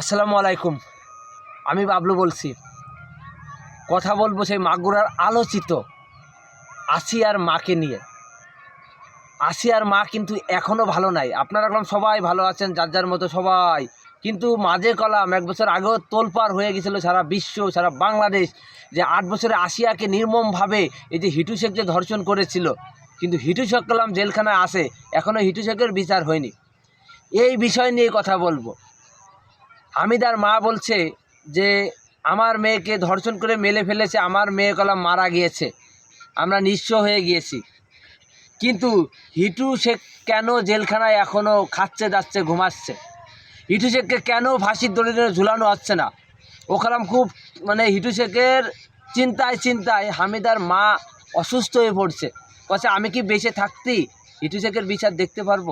আসসালামু আলাইকুম। আমি বাবলু বলছি। কথা বলব সেই মাগুরার আলোচিত আসিয়ার মাকে নিয়ে। আসিয়ার মা কিন্তু এখনও ভালো নাই। আপনারা কলাম সবাই ভালো আছেন, যার যার মতো সবাই। কিন্তু মাঝে কলাম এক বছর আগেও তোলপার হয়ে গেছিল সারা বিশ্ব, সারা বাংলাদেশ যে আট বছরে আসিয়াকে নির্মমভাবে এই যে হিটু শেখ যে ধর্ষণ করেছিল। কিন্তু হিটু শেখ কলাম জেলখানায় আসে। এখনও হিটু শেখের বিচার হয়নি। এই বিষয় নিয়ে কথা বলব। হামিদার মা বলছে যে, আমার মেয়েকে ধর্ষণ করে মেলে ফেলেছে, আমার মেয়ে কলাম মারা গিয়েছে। আমরা নিঃস্ব হয়ে গিয়েছি। কিন্তু হিটু শেখ কেন জেলখানায় এখনও খাচ্ছে যাচ্ছে ঘুমাচ্ছে? হিটু শেখকে কেন ফাঁসির দড়িতে ঝুলানো হচ্ছে না? ও কালাম খুব মানে হিটু শেখের চিন্তায় চিন্তায় হামিদার মা অসুস্থ হয়ে পড়ছে। কছে আমি কি বেঁচে থাকতেই হিটু শেখের বিচার দেখতে পারব?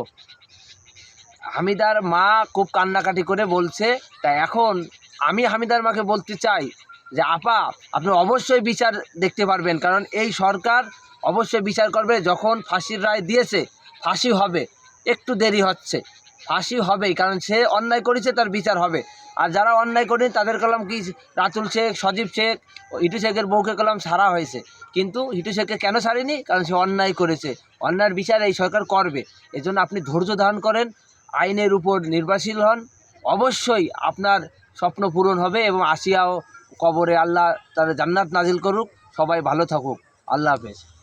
হামিদার মা খুব কান্নাকাটি করে বলছে, তা এখন আমি হামিদার মাকে বলতে চাই যে, আপা, আপনি অবশ্যই বিচার দেখতে পারবেন। কারণ এই সরকার অবশ্যই বিচার করবে যখন ফাঁসির রায় দিয়েছে, ফাঁসি হবে, একটু দেরি হচ্ছে। ফাঁসি হবেই, কারণ সে অন্যায় করেছে, তার বিচার হবে। আর যারা অন্যায় করেনি, তাদের কলাম কি? রাতুল শেখ, সজীব শেখ হিটু শেখের বউকে কলাম সারা হয়েছে। কিন্তু হিটু শেখকে কেন সারেনি? কারণ সে অন্যায় করেছে। অন্যায়ের বিচার এই সরকার করবে। এজন্য আপনি ধৈর্য ধারণ করেন আইনের উপর নির্ভরশীল হন। অবশ্যই আপনার স্বপ্ন পূরণ হবে এবং আসিয়াও কবরে আল্লাহ তাদের জান্নাত নাজিল করুক। সবাই ভালো থাকুক। আল্লাহ হাফেজ।